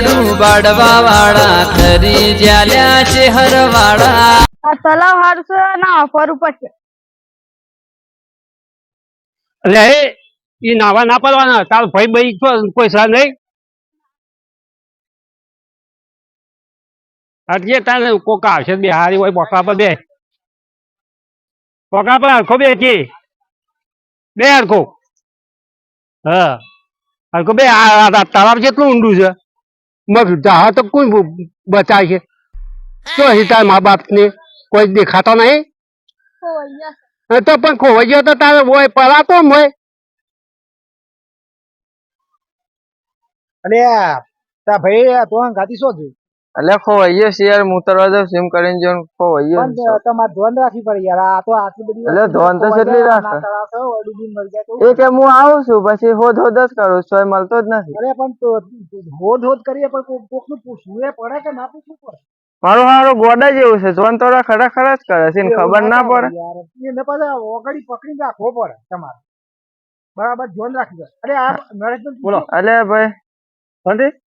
શિયાળું બાળવા વાળા ખરી જ્યાલ્યા છે હરવાળા આ તલાવ હારસો ના ઓફર ઉપર છે. અરે એ નાવા ના પડવાના. તાર ભાઈ ભાઈ છો કોઈ સા નહીં? અટકે તારે કોક આવશે બે હારી હોય પોકા પર બે. પોકા પર હરખો બે કે? બે હરખો? હા. હરખો બે આ તળાવ કેટલું ઊંડું છે. મગ જહા તો કોઈ બચાય છે. તો અહીં તાર મા બાપ ને કોઈ દેખાતો નહીં? તો પણ ખોવાઈ ગયો તો તારે હોય પરાતો હોય? અને તા ભાઈ તું તો ગાતી શું થયું? એટલે ખોવાઈએ છે યાર હું તરવા જાઉં સિમ કરીને જો ખોવાઈએ પણ તમારે ધોન રાખવી પડે યાર આ તો આટલી બધી એટલે ધોન તો કેટલી રાખે? એ કે હું આવું છું પછી હોદ હોદ જ કરું છું મળતો જ નથી. અરે પણ હોદ હોદ કરીએ પણ કોકનું પૂછવું એ પડે કે ના પૂછવું પડે? મારું હારો ગોડા જેવું છે જોન તો ખરા ખરા જ કરે છે ખબર ના પડે. એને પાછા ઓગળી પકડીને રાખવો પડે તમારે. બરાબર ધોન રાખી દો. અરે આ નરેશ બોલો. એટલે ભાઈ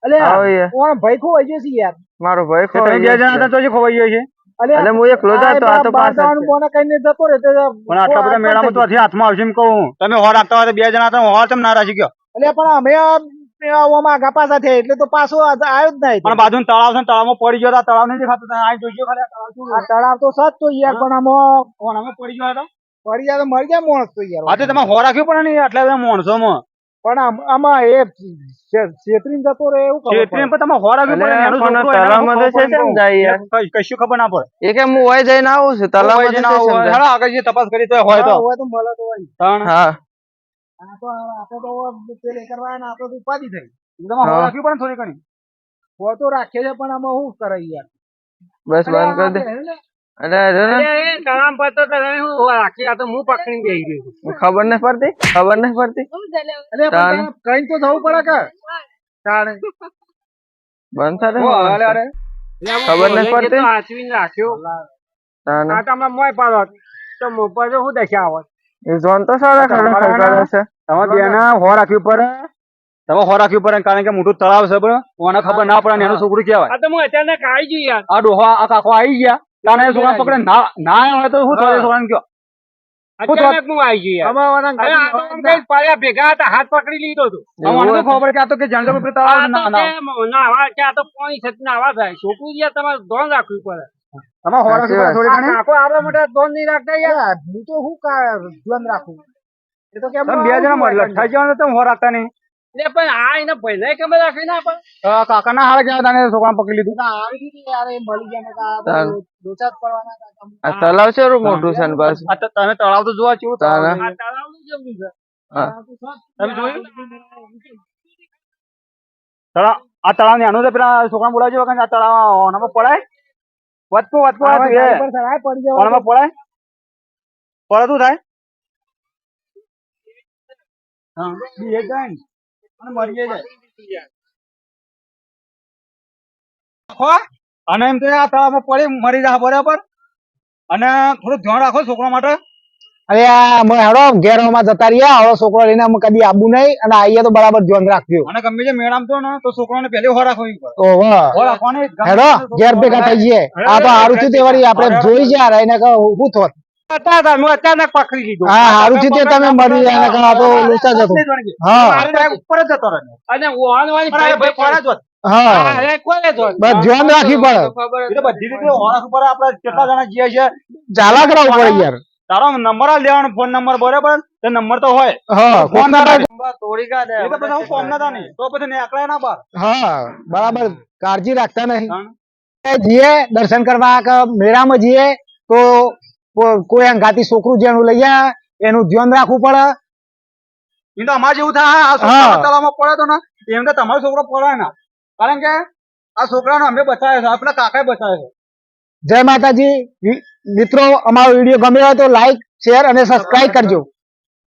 અલે આવો ભાઈ ખો હોય છે યાર. મારો ભાઈ તમે ખોવાઈ બે જણા હતા તો જ ખોવાઈ ગયો છે? અલે એટલે હું એકલો જ હતો, આ તો પાસ કઈને જતો રહે પણ આટલા બધા મેળામાં તો હાથમાં આવશે એમ કહું તમે હોર આપતા હોય બે જણા હતા હોર તમે ના રાખી ગયો? એટલે પણ અમે આ ઓમાં ગપા પાછા થયા એટલે તો પાછો આવ્યો જ નહીં. પણ બાજુ તળાવ છે તળાવમાં પડી ગયો તો તળાવ નહીં દેખાતું આ જોઈજો ખાલી આ તળાવ શું આ તળાવ તો સચ તો યાર પણ આમાં કોણ અમે પડી ગયો હતો. પડી ગયા તો મરી ગયા માણસ તો યાર. તો તમે હોર રાખ્યું પણ નહીં આટલા બધા માણસોમાં. પણ આમાં એ છેતરીને જતો રહે એવું છેતરીને પણ તમે હોર રાખ્યું પડે એનું છોકરો એને તો છે કેમ જાય યાર? કઈ- કશું ખબર ના પડે? એ કેમ હું હોય જઈને આવું છું તલામાં જઈને આવું. હેડો આગળ જે તપાસ કરી તો હોય તો. હોય તો મળે તો હોય. ત્રણ. હા. આ તો આપણે તો પેલે કરવા ને આપણે તો ઉપાધિ થઈ. તમે હોર. રાખ્યું પણ થોડી ઘણી. હોય તો રાખે છે પણ આમાં શું કરે યાર. બસ બંધ કરી દે. ને, અરે, કામ તળાવ તો તમે આખી આ તો હું ખબર નહીં પડતી ખબર નહીં પડતી. અરે કઈ તો જવું પડે કે? તાણે. બંધ થાય હો, અરે, અરે. ખબર નહીં પડતી? તો હાચવીને રાખ્યો તાને. આ તમે મોય પાડો. તો મોપા જો શું દેખ્યા આવત એ જોન તો સારા ખરા કરે છે. તમે બેના હો રાખ્યું પર તમે હો? રાખ્યું પર કારણ કે મોટું તળાવ છે ખબર ના પડે ને એનું છોકરું કહેવાય આ તો હું અચાનક આવી ગયું યાર. આ ડોહા આ કાકો આવી ગયા. તાને છોકરા પકડે. ના ના તો શું છોકરાને કયો? અચાનક હું આવી ગયું યાર. આમાં અરે આ તો પાડ્યા ભેગા હતા હાથ પકડી લીધો હતો. મને તો ખબર કે આ તો કે ના ના કે કે આ તો પાણી છત નાવા થાય. છોકરું યાર તમારે ધોન રાખવું પડે. તમારે હો રાખ્યું થોડી ઘણી? કાકો આપણા માટે ધોન નહીં રાખતા યાર. હું તો શું કા ધ્યાન રાખું? એ તો કેમ બે જણા મળે થઈ જવાનું તમે હો રાખતા નહીં? એટલે પણ આ એને ભૈલાય ખબર રાખી ના પણ. કાકા ના હારે ગયા તને છોકરા પકડી લીધું. આવી દીધી યાર એ મળી ગયા ને કા દોચાત પડવાના કા આ તલાવ છે રો મોટું છે ને બસ? આ તો તમે તળાવ તો જોવા કેવું તળાવ આ તળાવ તળાવનું જેવું છે. હા. તમે જોયું? તળાવ આ તળાવ ને આનું તો પેલા છોકરા બોલાવજો કારણ કે આ તળાવ ઓનામાં પડાય? વધતું વધતું આ જવા ઓનામાં પડાય? પડે શું થાય? હા બી એ અને જાય. હો? અને એમ તો આ તળાવમાં પડી મરી જાય બરાબર? અને થોડું ધ્યાન રાખો છોકરા માટે. અરે અમે હેડો ઘેરમાં જતા રહ્યા. હવે છોકરો લઈને અમે કદી આબુ નહીં અને આઈએ તો બરાબર ધ્યાન રાખજો. અને ગમે છે મેળામ તો ને તો છોકરાને પહેલી હો રાખવી પડે તો વાહ. હો રાખવાની હેડો ઘેર ભેગા થઈ જઈએ. આ તો હારું થયું તે વળી આપણે જોઈ જાય એને કે હું થોત હતા હતા અચાનક પકડી લીધો. હા હારું થયું તે તમે ગયા આ તો હા ઉપર જ જતો રહે અને વાહન વાળી ભાઈ ફોન જ હા. અરે કોને ધોન બસ ધ્યાન રાખવી પડે. ખબર બધી રીતે હો રાખવું આપણે કેટલા જણા જઈએ છે ચાલા કરાવવું પડે યાર. તારો નંબર લેવાનો ફોન નંબર બરાબર? તે નંબર તો હોય. હા ફોન નંબર તોડી બધા ફોન નતા નહીં તો પછી નીકળાય ના બાર હા બરાબર. કાળજી રાખતા નહીં. જઈએ દર્શન કરવા કે મેળામાં જઈએ તો કોઈ અંગાતી છોકરું જેનું લઈ જાય એનું ધ્યાન રાખવું પડે. તો અમારે જેવું થાય આ. છોકરા તળાવમાં પડે તો ને એમ તો તમારો છોકરો પડે ના. કારણ કે આ છોકરાનો અમે બચાવ્યો છે આપણા કાકાએ બચાવ્યો છે. જય માતાજી. મિત્રો અમારો વીડિયો ગમ્યો હોય તો લાઈક શેર અને સબસ્ક્રાઇબ કરજો.